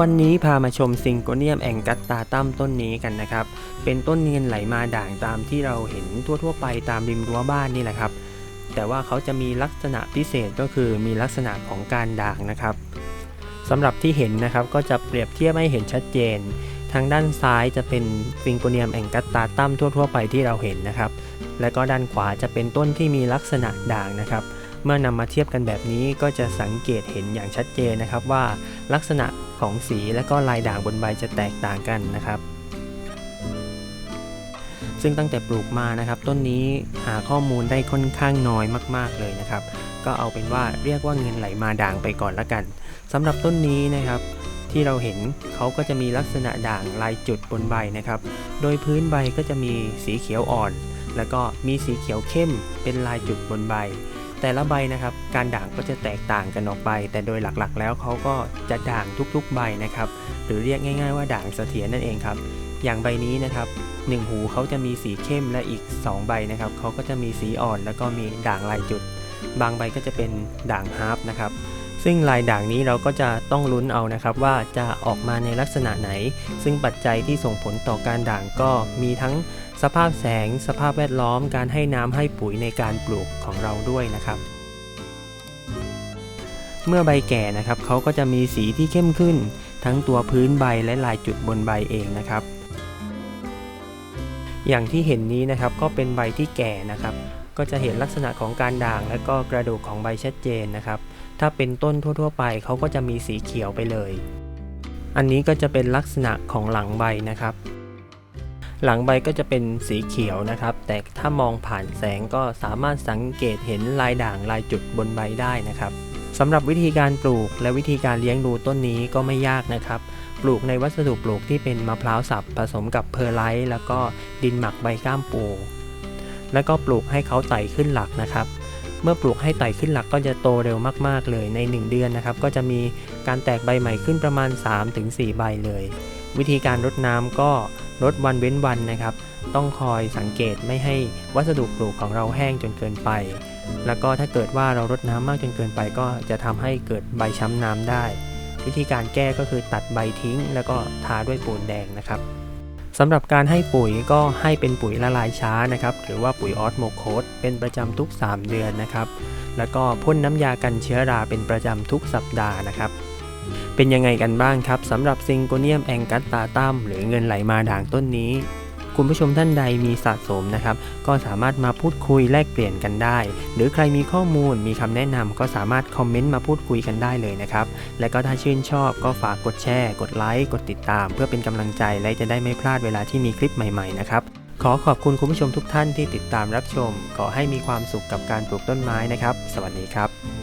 วันนี้พามาชมซิงโกเนียมแองกัสตาตัมต้นนี้กันนะครับ เป็นต้นเงินไหลมาด่างตามที่เราเห็นทั่วๆไปตามริมรั้วบ้านนี่แหละครับ แต่ว่าเขาจะมีลักษณะพิเศษก็คือมีลักษณะของการด่างนะครับสำหรับที่เห็นนะครับก็จะเปรียบเทียบให้เห็นชัดเจน ทางด้านซ้ายจะเป็นซิงโกเนียมแองกัสตาตัมทั่วๆ ไปที่เราเห็นนะครับ และก็ด้านขวาจะเป็นต้นที่มีลักษณะด่างนะครับ เมื่อนำมาเทียบกันแบบนี้ก็จะสังเกตเห็นอย่างชัดเจนนะครับว่าลักษณะของสีและก็ลายด่างบนใบจะแตกต่างกันนะครับ ซึ่งตั้งแต่ปลูกมานะครับ ต้นนี้หาข้อมูลได้ค่อนข้างน้อยมาก ๆเลยนะครับ ก็เอาเป็นว่าเรียกว่าเงินไหลมาด่างไปก่อนละกันสำหรับต้นนี้นะครับที่เราเห็นเขาก็จะมีลักษณะด่างลายจุดบนใบนะครับ โดยพื้นใบก็จะมีสีเขียวอ่อน แล้วก็มีสีเขียวเข้มเป็นลายจุดบนใบ แต่ละใบนะครับ การด่างก็จะแตกต่างกันออกไป แต่โดยหลักๆ แล้วเขาก็จะด่างทุกๆ ใบนะครับ หรือเรียกง่ายๆว่าด่างเสถียรนั่นเองครับ อย่างใบนี้นะครับหนึ่งหูเขาจะมีสีเข้มและอีก 2 ใบนะครับเขาก็จะมีสีอ่อนแล้วก็มีด่างลายจุด บางใบก็จะเป็นด่างฮาร์ปนะครับซึ่งลายด่างนี้เราก็จะต้องลุ้นเอานะครับว่าจะออกมาในลักษณะไหน ซึ่งปัจจัยที่ส่งผลต่อการด่างก็มีทั้ง สภาพแสง สภาพแวดล้อม การให้น้ำให้ปุ๋ยในการปลูกของเราด้วยนะครับ เมื่อใบแก่นะครับเขาก็จะมีสีที่เข้มขึ้น ทั้งตัวพื้นใบและลายจุดบนใบเองนะครับ อย่างที่เห็นนี้นะครับก็เป็นใบที่แก่นะครับ ก็จะเห็นลักษณะของการด่างและก็กระดูกของใบชัดเจนนะครับ ถ้าเป็นต้นทั่ว ๆ ไปเขาก็จะมีสีเขียวไปเลย อันนี้ก็จะเป็นลักษณะของหลังใบนะครับ หลังใบก็จะเป็นสีเขียวนะครับ แต่ถ้ามองผ่านแสงก็สามารถสังเกตเห็นลายด่างลายจุดบนใบได้นะครับสำหรับวิธีการปลูกและวิธีการเลี้ยงดูต้นนี้ก็ไม่ยากนะครับ ปลูกในวัสดุปลูกที่เป็นมะพร้าวสับผสมกับเพอร์ไลท์แล้วก็ดินหมักใบก้ามปูแล้วก็ปลูกให้เขาไต่ขึ้นหลักนะครับ เมื่อปลูกให้ไต่ขึ้นหลักก็จะโตเร็วมาก ๆ เลยใน 1 เดือนนะครับ ก็จะมีการแตกใบใหม่ขึ้นประมาณ 3-4 ใบเลย วิธีการรดน้ำก็รดวันเว้นวันนะครับ ต้องคอยสังเกตไม่ให้วัสดุปลูกของเราแห้งจนเกินไป แล้วก็ถ้าเกิดว่าเรารดน้ำมากจนเกินไป ก็จะทำให้เกิดใบช้ำน้ำได้ วิธีการแก้ก็คือตัดใบทิ้ง แล้วก็ทาด้วยปูนแดงนะครับสำหรับการให้ปุ๋ยก็ให้เป็นปุ๋ยละลายช้านะครับ หรือว่าปุ๋ยออสโมโคสเป็นประจำทุก 3 เดือนนะครับ แล้วก็พ่นน้ำยากันเชื้อราเป็นประจำทุกสัปดาห์นะครับ เป็นยังไงกันบ้างครับสำหรับซิงโกเนียมแองกัสตาตัมหรือเงินไหลมาด่างต้นนี้ คุณผู้ชมท่านใดมีสะสมนะครับ ก็สามารถมาพูดคุยแลกเปลี่ยนกันได้ หรือใครมีข้อมูลมีคำแนะนำก็สามารถคอมเมนต์มาพูดคุยกันได้เลยนะครับ และก็ถ้าชื่นชอบก็ฝากกดแชร์ กดไลค์กดติดตาม เพื่อเป็นกำลังใจและจะได้ไม่พลาดเวลาที่มีคลิปใหม่ๆนะครับขอขอบคุณคุณผู้ชมทุกท่านที่ติดตามรับชม ขอให้มีความสุขกับการปลูกต้นไม้นะครับ สวัสดีครับ